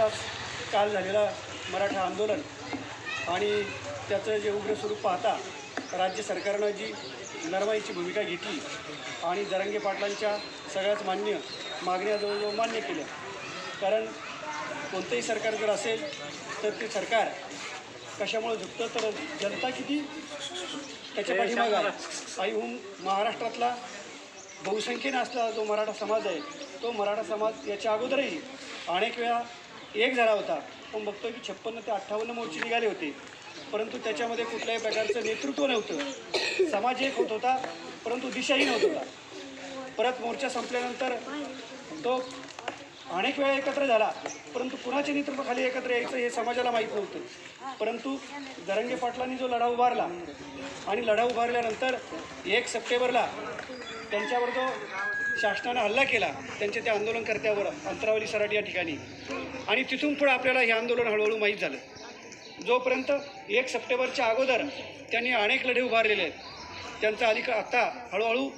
नुकताच काल झालेला मराठा आंदोलन आणि त्याचं जे उग्र स्वरूप पाहता राज्य सरकारनं जी नरमाईची भूमिका घेतली आणि जरांगे पाटलांच्या सगळ्याच मान्य मागण्या जवळजवळ मान्य केल्या कारण कोणतंही सरकार जर असेल तर ते सरकार कशामुळे झुकतं? तर जनता किती? त्याच्या पाठीमागं आईहून महाराष्ट्रातला बहुसंख्येने असलेला जो मराठा समाज आहे तो मराठा समाज याच्या अगोदरही अनेक वेळा एक झाला होता. पण बघतो की छप्पन्न ते अठ्ठावन्न मोर्चे निघाले होते. परंतु त्याच्यामध्ये कुठल्याही प्रकारचं नेतृत्व नव्हतं. समाज एक होत होता परंतु दिशाही नव्हत होता. परत मोर्चा संपल्यानंतर तो अनेक वेळा एकत्र झाला. परंतु कुणाच्या नेतृत्वाखाली एकत्र यायचं हे समाजाला माहीत नव्हतं. परंतु जरंगे पाटलांनी जो लढा उभारला आणि लढा उभारल्यानंतर एक सप्टेंबरला त्यांच्यावर जो शासनानं हल्ला केला त्यांच्या त्या आंदोलनकर्त्यावर अंतरावली सराट या ठिकाणी. आणि तिथून पुढे आपल्याला हे आंदोलन हळूहळू माहीत झालं. जोपर्यंत एक सप्टेंबरच्या अगोदर त्यांनी अनेक लढे उभारलेले आहेत त्यांचा अधिक आत्ता हळूहळू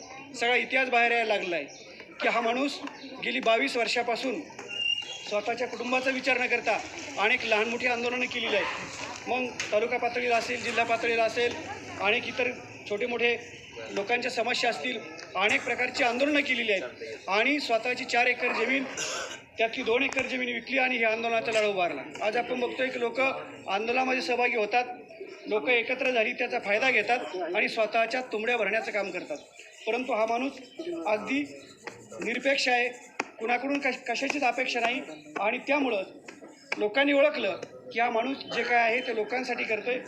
सगळा इतिहास बाहेर यायला लागला आहे की हा माणूस गेली बावीस वर्षापासून स्वतःच्या कुटुंबाचा विचार न करता अनेक लहान मोठी आंदोलनं केलेली आहेत. मग तालुका पातळीला असेल जिल्हा पातळीला असेल अनेक इतर छोटे मोठे लोकांच्या समस्या असतील अनेक प्रकारची आंदोलनं केलेली आहेत. आणि स्वतःची चार एकर जमीन त्यातली दोन एकर जमीन विकली आणि हे आंदोलनाचा लढा उभारला. आज आपण बघतोय की लोक आंदोलनामध्ये सहभागी होतात लोक एकत्र झाली त्याचा फायदा घेतात आणि स्वतःच्या तुंबड्या भरण्याचं काम करतात. परंतु हा माणूस अगदी निरपेक्ष आहे कुणाकडून कश कशाचीच अपेक्षा नाही आणि त्यामुळं लोकांनी ओळखलं की हा माणूस जे काय आहे ते लोकांसाठी करतोय.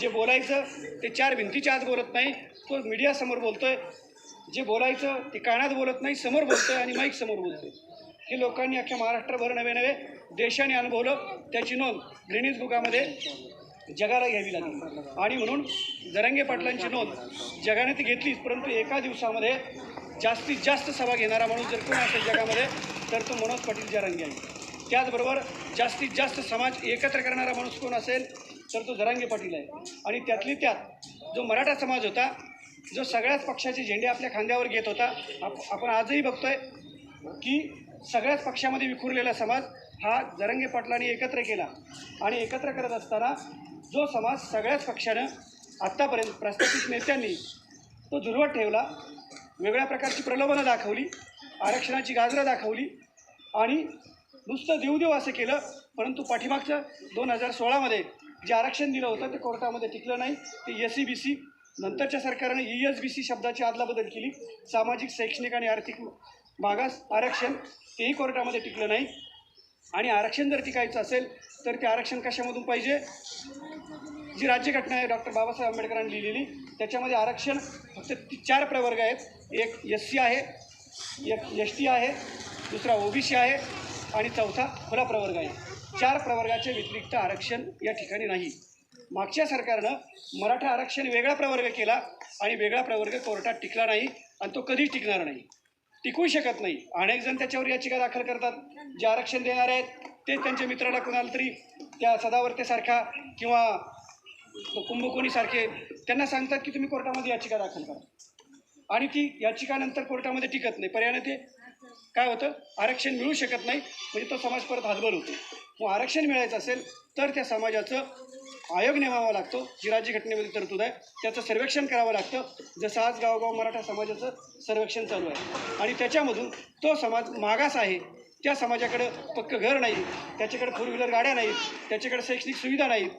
जे बोलायचं ते चार भिंतीच्या आत बोलत नाही तो मीडियासमोर बोलतोय. जे बोलायचं ते कानात बोलत नाही समोर बोलतोय आणि माईक समोर बोलतोय. हे लोकांनी अख्ख्या महाराष्ट्रभर नवे नवे देशाने अनुभवलं त्याची नोंद ग्रिनीज बुकामध्ये जगाला घ्यावी लागली. आणि म्हणून जरंगे पाटलांची नोंद जगाने ती घेतलीच परंतु एका दिवसामध्ये जास्तीत जास्त सभा घेणारा माणूस जर कोण असेल जगामध्ये तर तो मनोज पाटील जरांगे आहे. त्याचबरोबर जास्तीत जास्त समाज एकत्र करणारा माणूस कोण असेल तर तो जरांगे पाटील आहे. आणि त्यातली त्यात जो मराठा समाज होता जो सगळ्याच पक्षाचे झेंडे आपल्या खांद्यावर घेत होता आप आपण आजही बघतोय की सगळ्याच पक्षामध्ये विखुरलेला समाज हा जरंगे पाटलांनी एकत्र केला. आणि एकत्र करत असताना जो समाज सगळ्याच पक्षानं आत्तापर्यंत प्रस्थापित नेत्यांनी तो झुरवत ठेवला. वेगळ्या प्रकारची प्रलोभनं दाखवली. आरक्षणाची गाजरं दाखवली. आणि नुसतं देऊ देऊ असं केलं परंतु पाठीमागच्या दोन हजार सोळामध्ये जे आरक्षण दिलं होतं ते कोर्टामध्ये टिकलं नाही. ते एस सी बी सी नंतरच्या सरकारने ई एस बी सी शब्दाची आदलाबदल केली. सामाजिक शैक्षणिक आणि आर्थिक मागास आरक्षण तेही कोर्टामध्ये टिकलं नाही. आणि आरक्षण जर टिकायचं असेल तर ते आरक्षण कशामधून पाहिजे? जी राज्यघटना आहे डॉक्टर बाबासाहेब आंबेडकरांनी लिहिलेली त्याच्यामध्ये आरक्षण फक्त ती चार प्रवर्ग आहेत. एक एस सी आहे एक एस टी आहे दुसरा ओबीसी आहे आणि चौथा खुला प्रवर्ग आहे. चार प्रवर्गाचे व्यतिरिक्त आरक्षण या ठिकाणी नाही. मागच्या सरकारनं मराठा आरक्षण वेगळा प्रवर्ग केला आणि वेगळा प्रवर्ग कोर्टात टिकला नाही आणि तो कधीच टिकणार नाही. टिकू शकत नाही. अनेक जण त्याच्यावर याचिका दाखल करतात. जे आरक्षण देणार आहेत ते त्यांच्या मित्राला कुणाला तरी त्या सदावर्तेसारख्या किंवा कुंभकोणीसारखे त्यांना सांगतात की तुम्ही कोर्टामध्ये याचिका दाखल करा. आणि ती याचिकानंतर कोर्टामध्ये टिकत नाही. पर्याने ते काय होतं? आरक्षण मिळू शकत नाही. म्हणजे तो समाज परत हातबल होतो. मग आरक्षण मिळायचं असेल तर त्या समाजाचं आयोग नेमावा लागतो जी राज्यघटनेमध्ये तरतूद आहे त्याचं सर्वेक्षण करावं लागतं. जसं आज गावगाव मराठा समाजाचं सर्वेक्षण चालू आहे. आणि त्याच्यामधून तो समाज मागास आहे. त्या समाजाकडं पक्क घर नाही. त्याच्याकडे फोर व्हीलर गाड्या नाहीत त्याच्याकडे शैक्षणिक सुविधा नाहीत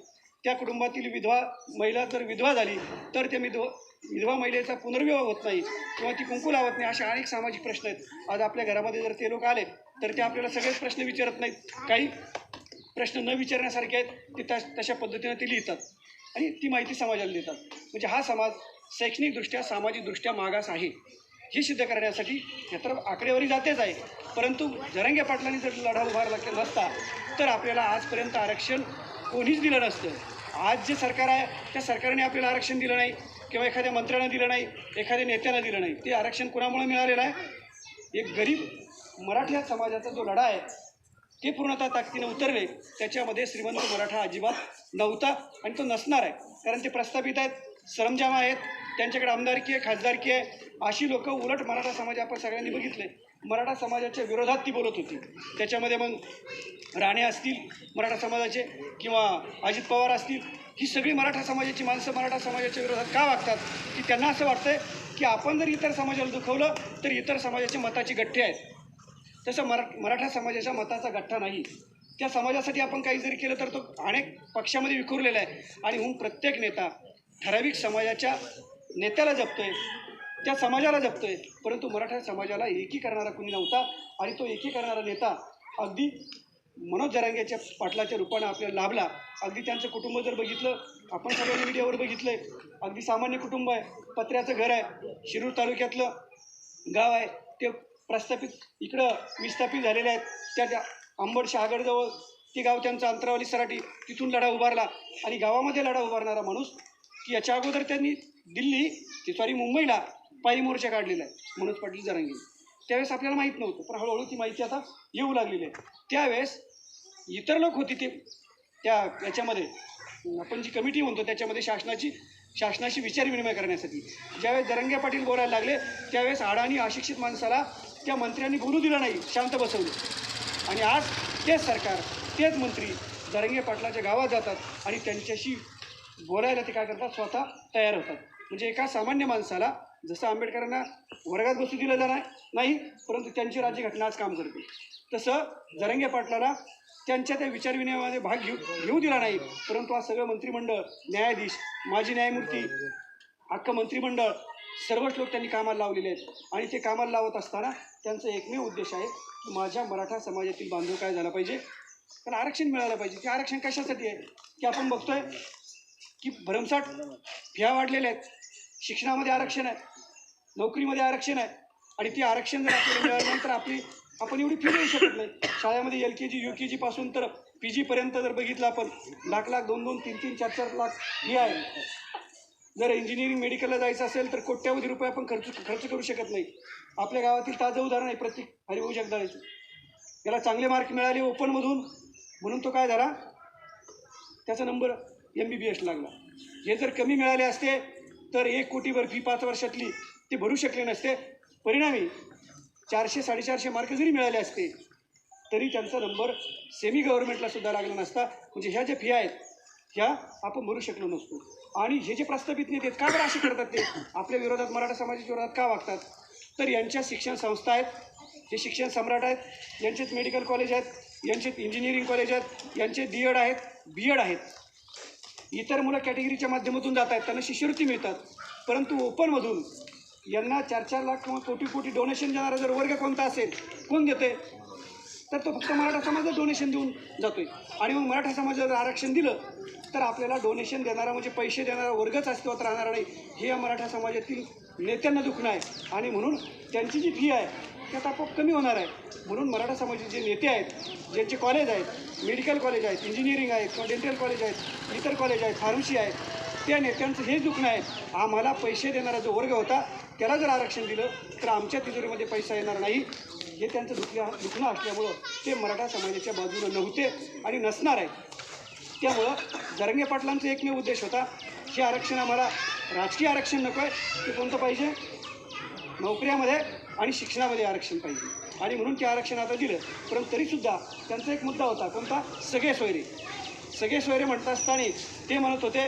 त्या कुटुंबातील विधवा महिला जर विधवा झाली तर त्या विधवा विधवा महिलेचा पुनर्विवाह होत नाही किंवा ती कुंकू लावत नाही अशा अनेक सामाजिक प्रश्न आहेत. आज आपल्या घरामध्ये जर ते लोक आले तर ते आपल्याला सगळेच प्रश्न विचारत नाहीत. काही प्रश्न न विचारण्यासारखे आहेत ते त्या तशा पद्धतीनं ते लिहितात. आणि ती माहिती समाजाला देतात. म्हणजे हा समाज शैक्षणिकदृष्ट्या सामाजिकदृष्ट्या मागास आहे. हे सिद्ध करण्यासाठी हे तर आकडेवारी जातेच आहे. परंतु जरंगे पाटलांनी जर लढा उभारला नसता तर आपल्याला आजपर्यंत आरक्षण कोणीच दिलं नसतं. आज जे सरकार आहे त्या सरकारने आपल्याला आरक्षण दिलं नाही किंवा एखाद्या मंत्र्यानं दिलं नाही एखाद्या नेत्यानं दिलं नाही. ते आरक्षण कुणामुळे मिळालेलं आहे? एक गरीब मराठा समाजाचा जो लढा आहे ते पूर्णतः ताकदीने उतरले त्याच्यामध्ये श्रीमंत मराठा अजिबात नव्हता आणि तो नसणार आहे. कारण ते प्रस्थापित आहेत सरंजाम आहेत. त्यांच्याकडे आमदारकी आहे खासदारकी आहे. अशी लोकं उलट मराठा समाज आपण सगळ्यांनी बघितले. मराठा समाजाच्या विरोधात ती बोलत होती. त्याच्यामध्ये मग राणे असतील मराठा समाजाचे किंवा अजित पवार असतील ही सगळी मराठा समाजाची माणसं मराठा समाजाच्या विरोधात का वागतात? की त्यांना असं वाटतंय की आपण जर इतर समाजाला दुखवलं तर इतर समाजाची मताची गठ्ठे आहेत. तसं मरा मराठा समाजाच्या मताचा गठ्ठा नाही. त्या समाजासाठी आपण काही जरी केलं तर तो अनेक पक्षामध्ये विखुरलेला आहे. आणि म्हणून प्रत्येक नेता ठराविक समाजाच्या नेत्याला जपतोय त्या समाजाला जपतोय. परंतु मराठा समाजाला एकी करणारा कुणी नव्हता आणि तो एकी करणारा नेता अगदी मनोज जरांगेच्या पाटलाच्या रूपानं आपल्याला लाभला. अगदी त्यांचं कुटुंब जर बघितलं आपण सगळ्यांनी मीडियावर बघितलं आहे अगदी सामान्य कुटुंब आहे पत्र्याचं घर आहे शिरूर तालुक्यातलं गाव आहे ते प्रस्थापित इकडं विस्थापित झालेल्या आहेत. त्या त्या अंबड शहागडजवळ ते गाव त्यांचा अंतरावली सराठी तिथून लढा उभारला. आणि गावामध्ये लढा उभारणारा माणूस की याच्या अगोदर त्यांनी दिल्ली ते सॉरी मुंबईला पायी मोर्चा काढलेला आहे मनोज पाटील जरांगी. त्यावेळेस आपल्याला माहीत नव्हतं पण हळूहळू ती माहिती आता येऊ लागलेली आहे. त्यावेळेस इतर लोक होती ते त्या याच्यामध्ये आपण जी कमिटी म्हणतो त्याच्यामध्ये शासनाची शासनाशी विचारविनिमय करण्यासाठी. ज्यावेळेस जरंगे पाटील बोलायला लागले त्यावेळेस आडाणी अशिक्षित माणसाला त्या मंत्र्यांनी बोलू दिलं नाही. शांत बसवलं. आणि आज तेच सरकार तेच मंत्री जरंगे पाटलाच्या गावात जातात आणि त्यांच्याशी बोलायला ते काय करतात? स्वतः तयार होतात. म्हणजे एका सामान्य माणसाला जसं आंबेडकरांना वर्गात बसू दिलं जाणार नाही परंतु त्यांची राज्यघटना आज काम करते. तसं जरंगे पाटलाला त्यांच्या त्या विचारविनिमयामध्ये भाग घेऊ घेऊ दिला नाही. परंतु आज सगळं मंत्रिमंडळ न्यायाधीश माजी न्यायमूर्ती अख्खं मंत्रिमंडळ सर्वच लोक त्यांनी कामाला लावलेले आहेत. आणि ते कामाला लावत असताना त्यांचा एकमेव उद्देश आहे की माझ्या मराठा समाजातील बांधव काय झाला पाहिजे? पण आरक्षण मिळालं पाहिजे. ते आरक्षण कशासाठी आहे? की आपण बघतोय की भरमसाठ फिया वाढलेल्या आहेत. शिक्षणामध्ये आरक्षण आहे. नोकरीमध्ये आरक्षण आहे. आणि ते आरक्षण जर आपल्याला मिळालं नाही तर आपली आपण एवढी फी देऊ शकत नाही. शाळेमध्ये एल के जी यू के जीपासून तर पी जीपर्यंत जर बघितलं आपण लाख लाख दोन दोन तीन तीन चार चार लाख फी आहे. जर इंजिनिअरिंग मेडिकलला जायचं असेल तर कोट्यावधी रुपये आपण खर्च खर्च करू शकत नाही. आपल्या गावातील ताजं उदाहरण आहे प्रत्येक हरिभाऊ जगदाळेचं. याला चांगले मार्क मिळाले ओपनमधून म्हणून तो काय झाला? त्याचा number M B B S लागला. हे जर कमी मिळाले असते तर एक कोटीवर फी पाच वर्षातली ते भरू शकले नसते. परिणामी चारशे साडेचारशे मार्क जरी मिळाले असते तरी त्यांचा नंबर सेमी गव्हर्नमेंटला सुद्धा लागला नसता. म्हणजे ह्या ज्या फी आहेत ह्या आपण भरू शकलो नसतो. आणि हे जे प्रस्थापित नेते आहेत का बरं असे करतात ते? आपल्या विरोधात मराठा समाजाच्या विरोधात का वागतात? तर यांच्या शिक्षण संस्था आहेत. हे शिक्षण सम्राट आहेत. यांचेच मेडिकल कॉलेज आहेत. यांचेच इंजिनिअरिंग कॉलेज आहेत. यांचे डी एड आहेत. बी एड आहेत. इतर मुलं कॅटेगरीच्या माध्यमातून जात आहेत. त्यांना शिष्यवृत्ती मिळतात. परंतु ओपनमधून यांना चार चार लाख किंवा कोटी कोटी डोनेशन देणारा जर वर्ग कोणता असेल कोण देते तर तो फक्त मराठा समाजात डोनेशन देऊन जातो आहे आणि मग मराठा समाजाला जर आरक्षण दिलं तर आपल्याला डोनेशन देणारा म्हणजे पैसे देणारा वर्गच अस्तित्वात राहणार नाही. हे या मराठा समाजातील नेत्यांना दुखणं आहे. आणि म्हणून त्यांची जी फी आहे त्यात आपोआप कमी होणार आहे. म्हणून मराठा समाजाचे जे नेते आहेत ज्यांचे कॉलेज आहेत मेडिकल कॉलेज आहेत इंजिनिअरिंग आहेत किंवा डेंटल कॉलेज आहेत इतर कॉलेज आहेत फार्मसी आहेत त्या नेत्यांचं हे दुखणं आहे. आम्हाला पैसे देणारा जो वर्ग होता त्याला जर आरक्षण दिलं तर आमच्या तिजोरीमध्ये पैसा येणार नाही. हे त्यांचं दुखल्या दुखणं असल्यामुळं ते मराठा समाजाच्या बाजूनं नव्हते आणि नसणार आहेत. त्यामुळं जरंगे पाटलांचा एकमेव उद्देश होता हे आरक्षण आम्हाला राजकीय आरक्षण नको आहे ते कोणतं पाहिजे? नोकऱ्यामध्ये आणि शिक्षणामध्ये आरक्षण पाहिजे. आणि म्हणून ते आरक्षण आता दिलं. परंतु तरीसुद्धा त्यांचा एक मुद्दा होता कोणता? सगळे सोयरे. सगळे सोयरे म्हणत असताना ते म्हणत होते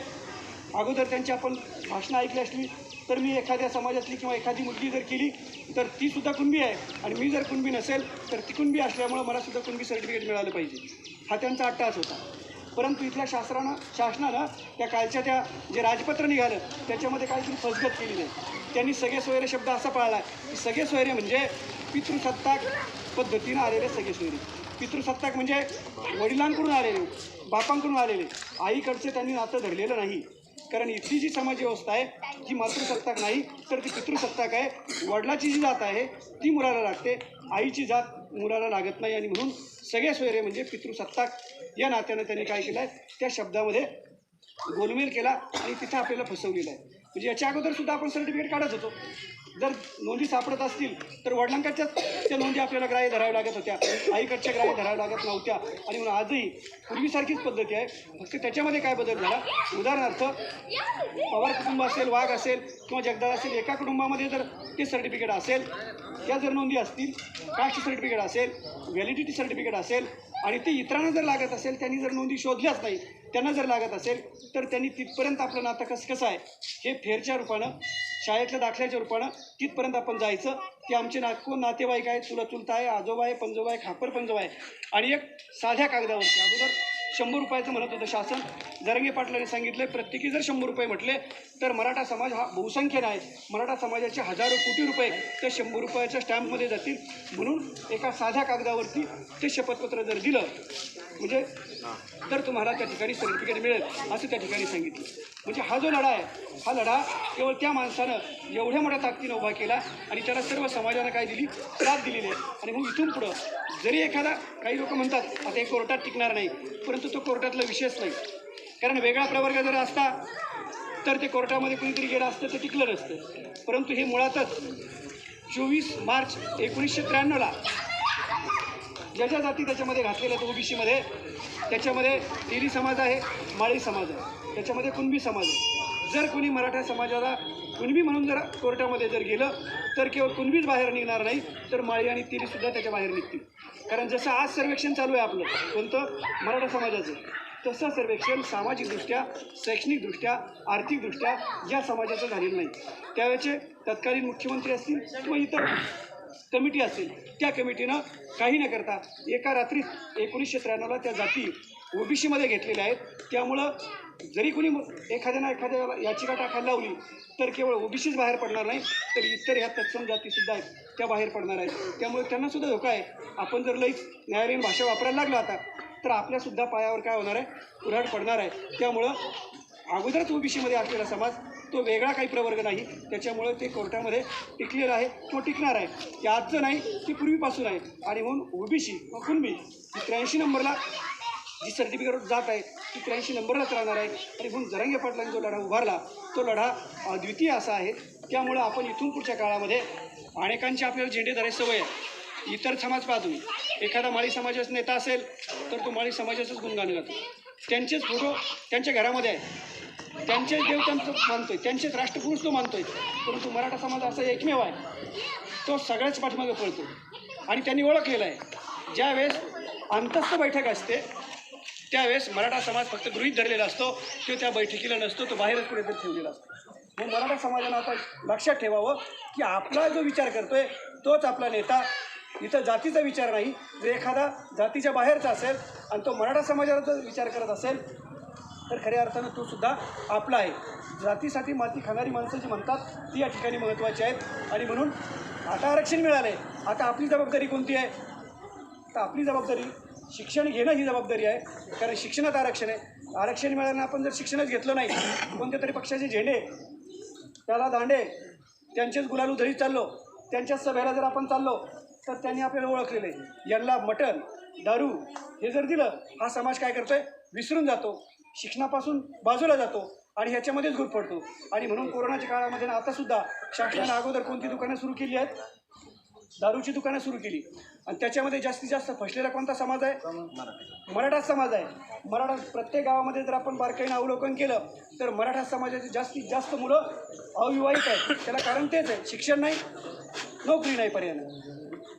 अगोदर त्यांची आपण भाषणं ऐकली असली तर मी एखाद्या समाजातली किंवा एखादी मुलगी जर केली तर ती सुद्धा कुणबी आहे. आणि मी जर कुणबी नसेल तर ती कुणबी असल्यामुळं मला सुद्धा कुणबी सर्टिफिकेट मिळालं पाहिजे. हा त्यांचा अट्टास होता. परंतु इथल्या शास्त्रानं शासनानं त्या कालच्या त्या जे राजपत्र निघालं त्याच्यामध्ये काहीतरी फसगत केली नाही त्यांनी सगळे सोयरे शब्द असा पाळला की सगळे सोयरे म्हणजे पितृसत्ताक पद्धतीनं आलेले सगळे सोयरे. पितृसत्ताक म्हणजे वडिलांकडून आलेले बापांकडून आलेले. आईकडचे त्यांनी नातं धरलेलं नाही. कारण इथली जी समाज व्यवस्था आहे ती मातृसत्ताक नाही तर ती पितृसत्ताक आहे. वडिलाची जी जात आहे ती मुलाला लागते. आईची जात मुलाला लागत नाही आणि म्हणून सगळे सोयरे म्हणजे पितृसत्ताक. या नात्यानं त्यांनी काय केलं आहे त्या शब्दामध्ये गोलमेल केला आणि तिथं आपल्याला फसवलेलं आहे. म्हणजे याच्या अगोदर सुद्धा आपण सर्टिफिकेट काढत होतो. जर नोंदी सापडत असतील तर वडिलांकडच्याच त्या नोंदी आपल्याला ग्राह्य धराव्या लागत होत्या. आईकडच्या ग्राह्य धराव्या लागत नव्हत्या. आणि म्हणून आजही पूर्वीसारखीच पद्धती आहे. फक्त त्याच्यामध्ये काय बदल झाला? उदाहरणार्थ पवार कुटुंब असेल वाघ असेल किंवा जगदाळ असेल एका कुटुंबामध्ये जर ते सर्टिफिकेट असेल त्या जर नोंदी असतील कास्ट सर्टिफिकेट असेल व्हॅलिडिटी सर्टिफिकेट असेल आणि ते इतरांना जर लागत असेल त्यांनी जर नोंदी शोधल्याच नाही त्यांना जर लागत असेल तर त्यांनी तिथपर्यंत आपलं नातं कसं कसं आहे हे फेरच्या रूपानं शाळेतल्या दाखल्याच्या रूपानं तिथपर्यंत आपण जायचं. की आमचे ना कोण नातेवाईक आहेत चुला चुलता आहे आजोबा आहे पंजोबा आहे खापर पंजोबा आहे. आणि एक साध्या कागदावरती अगोदर शंभर रुपयाचं म्हणत होतं शासन. जरंगे पाटलांनी सांगितलं प्रत्येकी जर शंभर रुपये म्हटले तर मराठा समाज हा बहुसंख्येनं आहे. मराठा समाजाचे हजारो कोटी रुपये त्या शंभर रुपयाच्या स्टॅम्पमध्ये जातील. म्हणून एका साध्या कागदावरती ते शपथपत्र जर दिलं म्हणजे तर तुम्हाला त्या ठिकाणी सर्टिफिकेट मिळेल असं त्या ठिकाणी सांगितलं. म्हणजे हा जो लढा आहे हा लढा केवळ त्या माणसानं एवढ्या मोठ्या ताकदीनं उभा केला आणि त्याला सर्व समाजानं काय दिली? साथ दिलेली आहे. आणि मग इथून पुढं जरी एखादा काही लोक म्हणतात आता हे कोर्टात टिकणार नाही परंतु तो कोर्टातला विषयच नाही. कारण वेगळा प्रवर्ग जर असता तर ते कोर्टामध्ये कुणीतरी गेलं असतं ते टिकलं नसतं. परंतु हे मुळातच चोवीस मार्च एकोणीसशे त्र्याण्णवला ज्या ज्या जाती त्याच्यामध्ये घातलेल्या आहेत ओबीसीमध्ये त्याच्यामध्ये तेली समाज आहे माळी समाज आहे त्याच्यामध्ये कुणबी समाज आहे. जर कोणी मराठा समाजाला कुणबी म्हणून जर कोर्टामध्ये जर गेलं तर केवळ कुणबीच बाहेर निघणार नाही तर माळी आणि तिरीसुद्धा त्याच्या बाहेर निघतील. कारण जसं आज सर्वेक्षण चालू आहे आपलं कोणतं? मराठा समाजाचं. तसं सर्वेक्षण सामाजिकदृष्ट्या शैक्षणिकदृष्ट्या आर्थिकदृष्ट्या या समाजाचं झालेलं नाही. त्यावेळेचे तत्कालीन मुख्यमंत्री असतील किंवा इतर कमिटी असेल त्या कमिटीनं काही न करता एका रात्रीत एकोणीसशे त्र्याण्णवला त्या जाती ओबीसीमध्ये घेतलेल्या आहेत. त्यामुळं जरी कोणी एखाद्यानं एखाद्या याचिका टाकायला लावली तर केवळ ओबीसीच बाहेर पडणार नाही तर इतर ह्या तत्सम जातीसुद्धा आहेत त्या बाहेर पडणार आहेत. त्यामुळे त्यांनासुद्धा धोका आहे. आपण जर लईच न्यायालयीन भाषा वापरायला लागलो आता तर आपल्यासुद्धा पायावर काय होणार आहे? कुऱ्हाड पडणार आहे. त्यामुळं अगोदरच ओबीसीमध्ये असलेला समाज तो वेगळा काही प्रवर्ग नाही. त्याच्यामुळे ते कोर्टामध्ये टिकलेलं आहे किंवा टिकणार आहे. ते आजचं नाही ते पूर्वीपासून आहे. आणि म्हणून ओबीसी व कुणबी? ही त्र्याऐंशी नंबरला जी सर्टिफिकेटवर जात आहे ती त्र्याऐंशी नंबरलाच राहणार आहे. आणि म्हणून जरंगे पाटलांनी जो लढा उभारला तो लढा अद्वितीय असा आहे. त्यामुळं आपण इथून पुढच्या काळामध्ये अनेकांची आपल्याला झेंडे धरायची सवय आहे. इतर समाज पाहतो एखादा माळी समाजाचा नेता असेल तर तो माळी समाजाचंच गुणगान गातो. त्यांचेच फोटो त्यांच्या घरामध्ये आहे त्यांचेच देव त्यांचं मानतोय. त्यांचेच राष्ट्रपुरुष तो मानतोय. परंतु मराठा समाज असा एकमेव आहे. तो सगळ्याच पाठीमागे पळतो. आणि त्यांनी ओळखलेला आहे. ज्यावेळेस अंतस्थ बैठक असते त्यावेळेस मराठा समाज फक्त गृहीत धरलेला असतो तो त्या बैठकीला नसतो तो बाहेरच कुठेतरी ठेवलेला असतो. मग मराठा समाजानं आता लक्षात ठेवावं की आपला जो विचार करतोय तोच आपला नेता. इथं जातीचा विचार नाही जर एखादा जातीच्या बाहेरचा असेल आणि तो मराठा समाजाचा विचार करत असेल तर खऱ्या अर्थानं तो सुद्धा आपला आहे. जातीसाठी माती खाणारी माणसं जी म्हणतात ती या ठिकाणी महत्त्वाची आहेत. आणि म्हणून आता आरक्षण मिळालं आहे आता आपली जबाबदारी कोणती आहे? तर आपली जबाबदारी शिक्षण घेणं ही जबाबदारी आहे कारण शिक्षणात आरक्षण आहे. आरक्षण मिळाल्यानं आपण जर शिक्षणच घेतलं नाही कोणत्या तरी पक्षाचे झेंडे त्याला दांडे त्यांचेच गुलाल उधळी चाललो त्यांच्याच सभेला जर आपण चाललो तर त्यांनी आपल्याला ओळखलेलं आहे. यांना मटण दारू हे जर दिलं हा समाज काय करतोय? विसरून जातो. शिक्षणापासून बाजूला जातो आणि ह्याच्यामध्येच गुरफडतो आणि म्हणून कोरोनाच्या काळामध्ये ना आतासुद्धा शासनानं अगोदर कोणती दुकानं सुरू केली आहेत? दारूची दुकानं सुरू केली. आणि त्याच्यामध्ये जास्तीत जास्त फसलेला कोणता समाज आहे? मराठा. समाज आहे. मराठा प्रत्येक गावामध्ये जर आपण बारकाईनं अवलोकन केलं तर मराठा समाजाची जास्तीत जास्त मुलं अविवाहित आहेत. त्याला कारण तेच आहे. शिक्षण नाही नोकरी नाही पर्यायानं.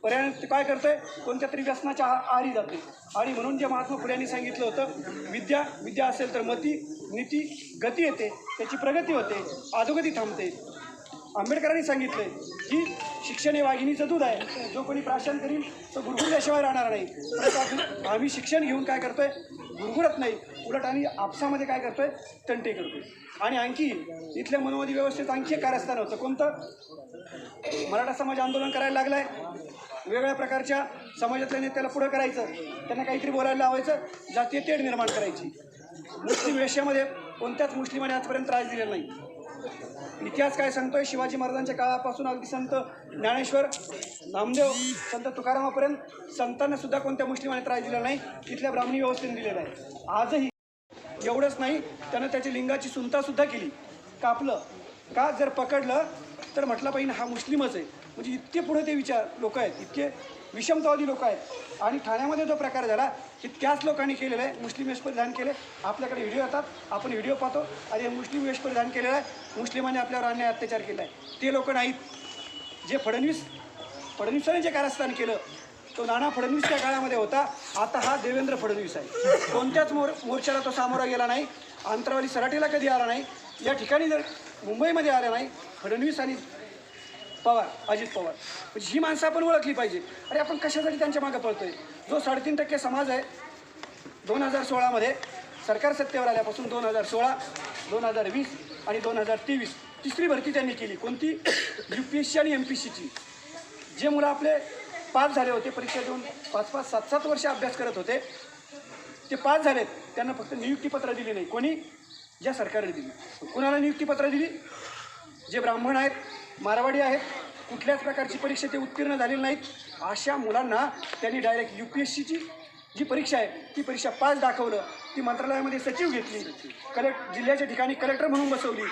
पर्यायानं ते काय करतंय? कोणत्या तरी व्यसनाच्या आहारी जाते. आणि म्हणून जे महात्मा फुल्यांनी सांगितलं होतं विद्या विद्या असेल तर मती नीती गती येते. त्याची प्रगती होते. अधोगती थांबते. आंबेडकरांनी सांगितलंय की शिक्षण हे वाघिणीचं दूध आहे. जो कोणी प्राशन करील तो गुरगुरल्याशिवाय राहणार नाही. परंतु आम्ही- शिक्षण घेऊन काय करतोय? गुरगुरत नाही. उलट आम्ही आपसामध्ये काय करतोय? तंटे करतोय. आणि आणखी इथल्या मनोवादी व्यवस्थेत आणखी एक कारस्थान होतं. कोणतं? मराठा समाज आंदोलन करायला लागलाय. वेगळ्या प्रकारच्या समाजातल्या नेत्याला पुढं करायचं. त्यांना काहीतरी बोलायला लावायचं. जातीय तेढ निर्माण करायची. मुस्लिम वेश्यामध्ये कोणत्याच मुस्लिमाने आजपर्यंत त्रास दिलेला नाही. इतिहास काय सांगतोय? शिवाजी महाराजांच्या काळापासून अगदी संत ज्ञानेश्वर नामदेव संत तुकारामापर्यंत संतांना सुद्धा कोणत्या मुस्लिमाने त्रास दिला नाही? तिथल्या ब्राह्मणी व्यवस्थेने दिलेला आहे. आजही एवढंच नाही त्यानं त्याची लिंगाची सुनतासुद्धा केली. कापलं. का? जर पकडलं तर म्हटलं पाहिजे हा मुस्लिमच आहे. म्हणजे इतके पुढे ते विचार लोक आहेत. इतके विषमतावादी लोक आहेत. आणि ठाण्यामध्ये जो प्रकार झाला की त्याच लोकांनी केलेला आहे. मुस्लिम वेश परिधान केले. आपल्याकडे व्हिडिओ येतात. आपण व्हिडिओ पाहतो. आणि हे मुस्लिम वेश परिधान केलेला आहे. मुस्लिमांनी आपल्यावर अन्याय अत्याचार केला आहे ते लोक नाहीत. जे फडणवीस फडणवीसांनी जे कारस्थान केलं तो नाना फडणवीसच्या काळामध्ये होता. आता हा देवेंद्र फडणवीस आहे. कोणत्याच मोर मोर्चाला तो सामोरा गेला नाही. अंतरावली सराठीला कधी आला नाही? या ठिकाणी जर मुंबईमध्ये आला नाही फडणवीस आणि पवार अजित पवार. म्हणजे ही माणसं आपण ओळखली पाहिजे. अरे आपण कशासाठी त्यांच्या मागं पळतोय? जो साडेतीन टक्के समाज आहे दोन हजार सोळामध्ये सरकार सत्तेवर आल्यापासून दोन हजार सोळा दोन हजार वीस आणि दोन हजार तेवीस तिसरी भरती त्यांनी केली. कोणती? यू पी एस सी आणि एम पी सीची जे मुलं आपले पास झाले होते परीक्षा देऊन पाच पाच सात सात वर्ष अभ्यास करत होते ते पास झालेत. त्यांना फक्त नियुक्तीपत्र दिली नाही. कोणी? ज्या सरकारने दिली. कुणाला नियुक्तीपत्र दिली? जे ब्राह्मण आहेत मारवाडी आहेत कुठल्याच प्रकारची परीक्षा ते उत्तीर्ण झालेली नाहीत. अशा मुलांना त्यांनी डायरेक्ट यू पी एस सीची जी परीक्षा आहे ती परीक्षा पास दाखवलं. ती मंत्रालयामध्ये सचिव घेतली. कलेक्ट जिल्ह्याच्या ठिकाणी कलेक्टर म्हणून बसवली.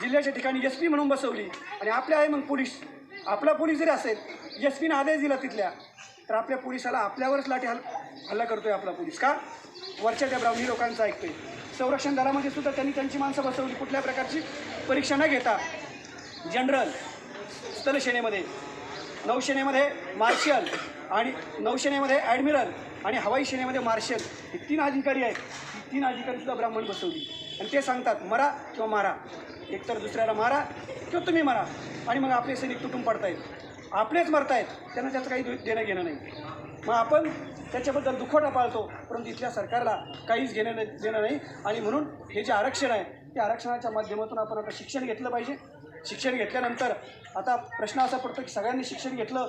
जिल्ह्याच्या ठिकाणी एस पी म्हणून बसवली. आणि आपल्या आहे मग पोलीस. आपला पोलीस जरी असेल एस पीनं आदेश दिला तिथल्या तर आपल्या पोलिसाला आपल्यावरच लाठी हल हल्ला करतोय आपला पोलीस. का? वरच्या त्या ब्राह्मणी लोकांचं ऐकतोय. संरक्षण दलामध्ये सुद्धा त्यांनी त्यांची माणसं बसवली. कुठल्या प्रकारची परीक्षा न घेता जनरल स्थलसेनेमध्ये नौसेनेमध्ये मार्शल आणि नौसेनेमध्ये ॲडमिरल आणि हवाई सेनेमध्ये मार्शल हे तीन अधिकारी आहेत. ही तीन अधिकारी सुद्धा ब्राह्मण बसवली. आणि ते सांगतात मरा किंवा मारा. एकतर दुसऱ्याला मारा किंवा तुम्ही मारा. आणि मग आपले सैनिक तुटून पडतायत. आपलेच मरतायत. त्यांना त्याचं काही देणं घेणं नाही. मग आपण त्याच्याबद्दल दुखवटा पाळतो परंतु इथल्या सरकारला काहीच घेणं देणं नाही. आणि म्हणून हे जे आरक्षण आहे ते आरक्षणाच्या माध्यमातून आपण आता शिक्षण घेतलं पाहिजे. शिक्षण घेतल्यानंतर आता प्रश्न असा पडतो की सगळ्यांनी शिक्षण घेतलं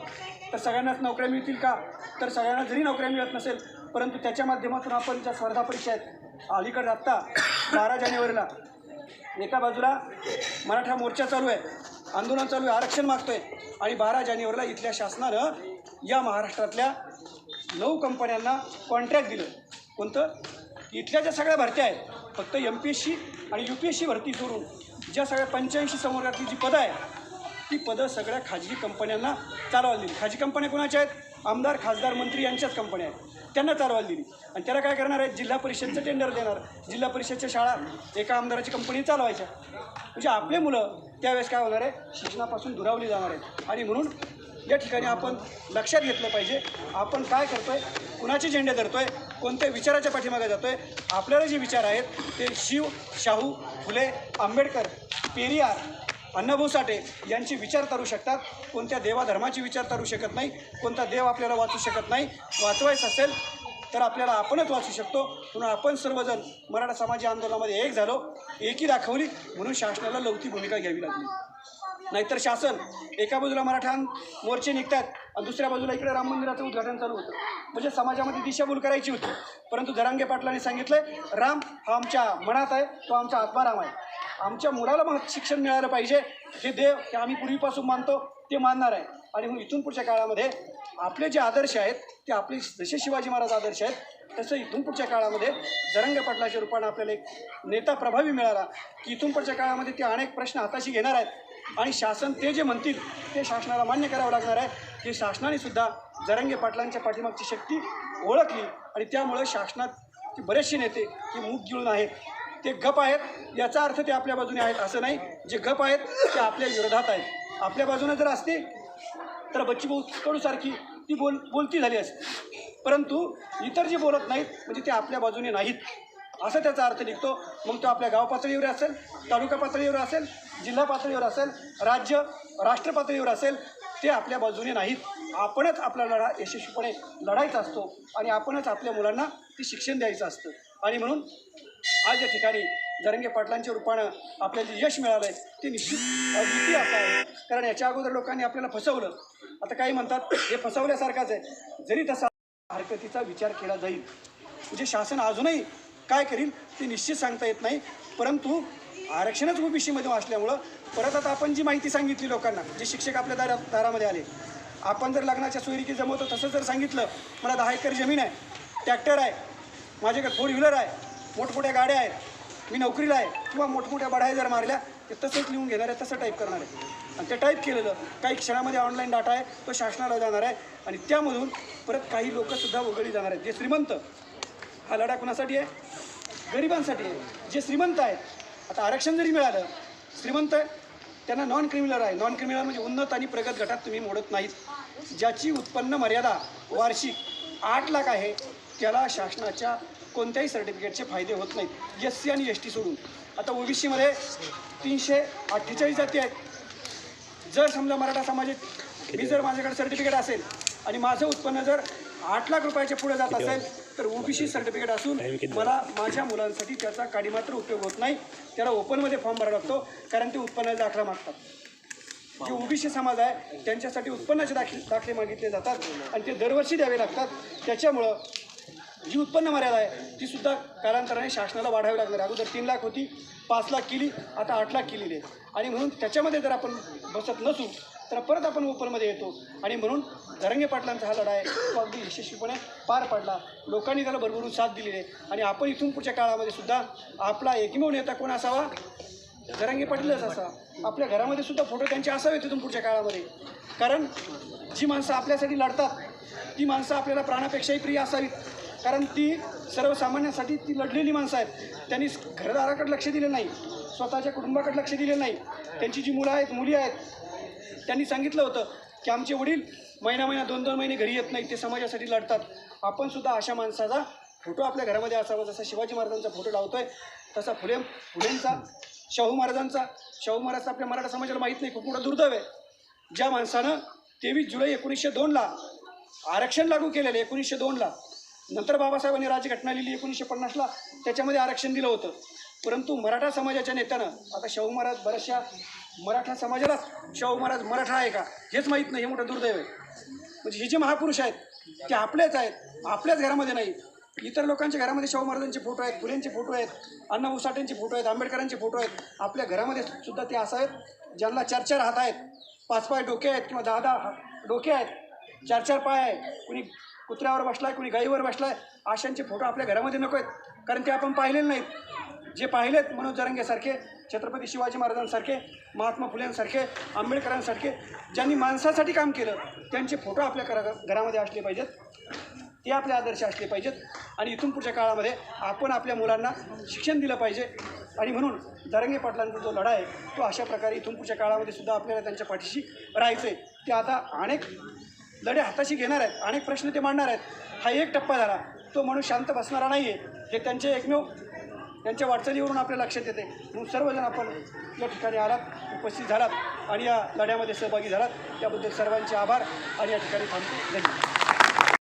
तर सगळ्यांनाच नोकऱ्या मिळतील का? तर सगळ्यांना जरी नोकऱ्या मिळत नसेल परंतु त्याच्या माध्यमातून आपण ज्या स्पर्धा परीक्षा आहेत अलीकडे आत्ता बारा जानेवारीला एका बाजूला मराठा मोर्चा चालू आहे आंदोलन चालू आहे आरक्षण मागतोय. आणि बारा जानेवारीला इथल्या शासनानं या महाराष्ट्रातल्या नऊ कंपन्यांना कॉन्ट्रॅक्ट दिलं. कोणतं? इथल्या ज्या सगळ्या भरत्या आहेत फक्त एम पी एस सी आणि यू पी एस सी भरती सोडून ज्या सगळ्या पंच्याऐंशी समोरातली जी पदं आहेत ती पदं सगळ्या खाजगी कंपन्यांना चालवायला दिली. खाजगी कंपन्या कोणाच्या आहेत? आमदार खासदार मंत्री यांच्याच कंपन्या आहेत. त्यांना चालवायला दिली. आणि त्याला काय करणार आहेत? जिल्हा परिषदचं टेंडर देणार. जिल्हा परिषदच्या शाळा एका आमदाराची कंपनी चालवायच्या. म्हणजे आपले मुलं त्यावेळेस काय होणार आहे? शिक्षणापासून दुरावली जाणार आहेत. आणि म्हणून या ठिकाणी आपण लक्षात घेतलं पाहिजे. आपण काय करतोय? कुणाचे झेंडे धरतोय? कोणत्या विचाराच्या पाठीमागे जातोय? आपल्याला जे विचार आहेत ते शिव शाहू फुले आंबेडकर पेरियार अण्णाभाऊ साठे यांची विचार तारू शकतात. कोणत्या देवाधर्माची विचार तारू शकत नाही कोणता देव आपल्याला वाचू शकत नाही. वाचवायचं असेल तर आपल्याला आपणच वाचू शकतो. म्हणून आपण सर्वजण मराठा समाजी आंदोलनामध्ये एक झालो एकी दाखवली म्हणून शासनाला लवती भूमिका घ्यावी लागली. नाहीतर शासन. एका बाजूला मराठा मोर्चे निघतात आणि दुसऱ्या बाजूला इकडे राम मंदिराचं उद्घाटन चालू होतं. म्हणजे समाजामध्ये दिशाभूल करायची होती. परंतु धरांगे पाटलांनी सांगितलं राम हा आमच्या मनात आहे तो आमचा आत्माराम आहे. आमच्या मुलाला मग शिक्षण मिळालं पाहिजे. हे देव हे आम्ही पूर्वीपासून मानतो ते मानणार आहे. आणि मग इथून पुढच्या काळामध्ये आपले जे आदर्श आहेत ते आपले जसे शिवाजी महाराज आदर्श आहेत तसं इथून पुढच्या काळामध्ये जरंग पाटलाच्या रूपानं आपल्याला एक नेता प्रभावी मिळाला की इथून पुढच्या काळामध्ये ते अनेक प्रश्न हाताशी घेणार आहेत. आणि शासन ते जे म्हणतील ते शासनाला मान्य करावं लागणार आहे. हे शासनाने सुद्धा जरंगे पाटलांच्या पाठीमागची शक्ती ओळखली आणि त्यामुळे शासनात बरेचसे नेते हे मूग गिळून आहेत. ते गप आहेत. याचा अर्थ ते आपल्या बाजूने आहेत असं नाही. जे गप आहेत ते आपल्या विरोधात आहेत. आपल्या बाजूने जर असते तर बच्ची भाऊ कडूसारखी ती बोल बोलती झाली असते. परंतु इतर जे बोलत नाहीत म्हणजे ते आपल्या बाजूने नाहीत. असा त्याचा अर्थ निघतो. मग तो आपल्या गाव पातळीवर असेल तालुका पातळीवर असेल जिल्हा पातळीवर असेल राज्य राष्ट्र पातळीवर असेल ते आपल्या बाजूने नाहीत. आपणच आपला लढा यशस्वीपणे लढायचा असतो आणि आपणच आपल्या मुलांना ते शिक्षण द्यायचं असतं. आणि म्हणून आज या ठिकाणी जरंगे पाटलांच्या रूपानं आपल्याला जे यश मिळालं आहे ते निश्चित अद्वितीय असं आहे. कारण याच्या अगोदर लोकांनी आपल्याला फसवलं. आता काही म्हणतात हे फसवल्यासारखाच आहे. जरी तसा हरकतीचा विचार केला जाईल म्हणजे शासन अजूनही काय करील ते निश्चित सांगता येत नाही. परंतु आरक्षणच ओबीसीमध्ये असल्यामुळं परत आता आपण जी माहिती सांगितली लोकांना जे शिक्षक आपल्या दारा दारामध्ये आले आपण जर लग्नाच्या सोयरीकी जमवतो तसं जर सांगितलं मला दहा एकर जमीन आहे ट्रॅक्टर आहे माझ्याकडे फोर व्हीलर आहे मोठमोठ्या गाड्या आहेत मी नोकरीला आहे किंवा मोठमोठ्या बढाया जर मारल्या ते तसंच लिहून घेणार आहे तसं टाईप करणार आहे. आणि ते टाईप केलेलं काही क्षणामध्ये ऑनलाईन डाटा आहे तो शासनाला जाणार आहे आणि त्यामधून परत काही लोकंसुद्धा वगळली जाणार आहेत. जे श्रीमंत हा लढा कुणासाठी आहे? गरिबांसाठी आहे. जे श्रीमंत आहेत आता आरक्षण जरी मिळालं श्रीमंत आहे त्यांना नॉन क्रिमिनल आहे. नॉन क्रिमिनल म्हणजे उन्नत आणि प्रगत गटात तुम्ही मोडत नाहीत. ज्याची उत्पन्न मर्यादा वार्षिक आठ लाख आहे त्याला शासनाच्या कोणत्याही सर्टिफिकेटचे फायदे होत नाहीत. एस सी आणि एस टी सोडून. आता ओबीसीमध्ये तीनशे अठ्ठेचाळीस जाती आहेत. जर समजा मराठा समाजात मी जर माझ्याकडे सर्टिफिकेट असेल आणि माझं उत्पन्न जर आठ लाख रुपयाच्या पुढे जात असेल तर ओबीसी सर्टिफिकेट असून मला माझ्या मुलांसाठी त्याचा काडीमात्र उपयोग होत नाही. त्याला ओपनमध्ये फॉर्म भरावा लागतो कारण ते उत्पन्नाचा दाखला मागतात. जे ओबीसी समाज आहे त्यांच्यासाठी उत्पन्नाचे दाखले दाखले मागितले जातात आणि ते दरवर्षी द्यावे लागतात. त्याच्यामुळं जी उत्पन्न मर्यादा आहे ती सुद्धा कालांतराने शासनाला वाढावी लागणार आहे. अगोदर तीन लाख होती पाच लाख केली आता आठ लाख केलेली आहे. आणि म्हणून त्याच्यामध्ये जर आपण बसत नसू तर परत आपण ओपनमध्ये येतो. आणि म्हणून धरंगे पाटलांचा हा लढा आहे तो अगदी यशस्वीपणे पार पाडला. लोकांनी त्याला भरभरून साथ दिलेली आहे. आणि आपण इथून पुढच्या काळामध्ये सुद्धा आपला एकमेव नेता कोण असावा? धरंगे पाटीलच असा आपल्या घरामध्ये सुद्धा फोटो त्यांचे असावे तिथून पुढच्या काळामध्ये. कारण जी माणसं आपल्यासाठी लढतात ती माणसं आपल्याला प्राणापेक्षाही प्रिय असावीत. कारण ती सर्वसामान्यांसाठी ती लढलेली माणसं आहेत. त्यांनी घरदाराकडे लक्ष दिलं नाही. स्वतःच्या कुटुंबाकडे लक्ष दिले नाही. त्यांची जी मुलं आहेत मुली आहेत त्यांनी सांगितलं होतं की आमचे वडील महिना महिना दोन दोन महिने घरी येत नाहीत ते समाजासाठी लढतात. आपण सुद्धा अशा माणसाचा फोटो आपल्या घरामध्ये असावा जसा शिवाजी महाराजांचा फोटो लावतोय तसा फुले फुलेंचा शाहू महाराजांचा. शाहू महाराज आपल्या मराठा समाजाला माहीत नाही खूप मोठा दुर्दैव आहे. ज्या माणसानं तेवीस जुलै एकोणीसशे दोनला आरक्षण लागू केलेलं एकोणीसशे दोनला. नंतर बाबासाहेबांनी राज्यघटना लिहिली एकोणीसशे पन्नासला त्याच्यामध्ये आरक्षण दिलं होतं. परंतु मराठा समाजाच्या नेत्यानं आता शाहू महाराज बऱ्याचशा मराठा समाजालाच शाहू महाराज मराठा आहे का? हेच माहीत नाही हे मोठं दुर्दैव आहे. म्हणजे हे जे महापुरुष आहेत ते आपलेच आहेत आपल्याच घरामध्ये नाही. इतर लोकांच्या घरामध्ये शाहू महाराजांचे फोटो आहेत फुलेंचे फोटो आहेत अण्णा उसाटेंचे फोटो आहेत आंबेडकरांचे फोटो आहेत. आपल्या घरामध्ये सुद्धा ते असं आहेत ज्यांना चार चार हात आहेत पाच पाय डोके आहेत किंवा दहा दहा डोके आहेत चार चार पाय आहे कुणी कुत्र्यावर बसला आहे कुणी गाईवर बसला आहे अशांचे फोटो आपल्या घरामध्ये नको आहेत. कारण ते आपण पाहिलेले नाहीत. जे पाहिलेत मनोज जरंगेसारखे छत्रपती शिवाजी महाराजांसारखे महात्मा फुलेंसारखे आंबेडकरांसारखे ज्यांनी माणसासाठी काम केलं त्यांचे फोटो आपल्या घरा घरामध्ये असले पाहिजेत. ते आपले आदर्श असले पाहिजेत. आणि इथून पुढच्या काळामध्ये आपण आपल्या मुलांना शिक्षण दिलं पाहिजे. आणि म्हणून दरंगे पाटलांचा जो लढा आहे तो अशा प्रकारे इथून पुढच्या काळामध्ये सुद्धा आपल्याला त्यांच्या पाठीशी राहायचं आहे. ते आता अनेक लढे हाताशी घेणार आहेत अनेक प्रश्न ते मांडणार आहेत. हा एक टप्पा झाला. तो माणूस शांत बसणारा नाही आहे हे त्यांचे एकमेव यांच्या वाटचालीवरून आपल्या लक्षात येते. म्हणून सर्वजण आपण या ठिकाणी आलात उपस्थित झालात आणि या लढ्यामध्ये सहभागी झालात. त्याबद्दल सर्वांचे आभार आणि या ठिकाणी थांबतो. धन्यवाद.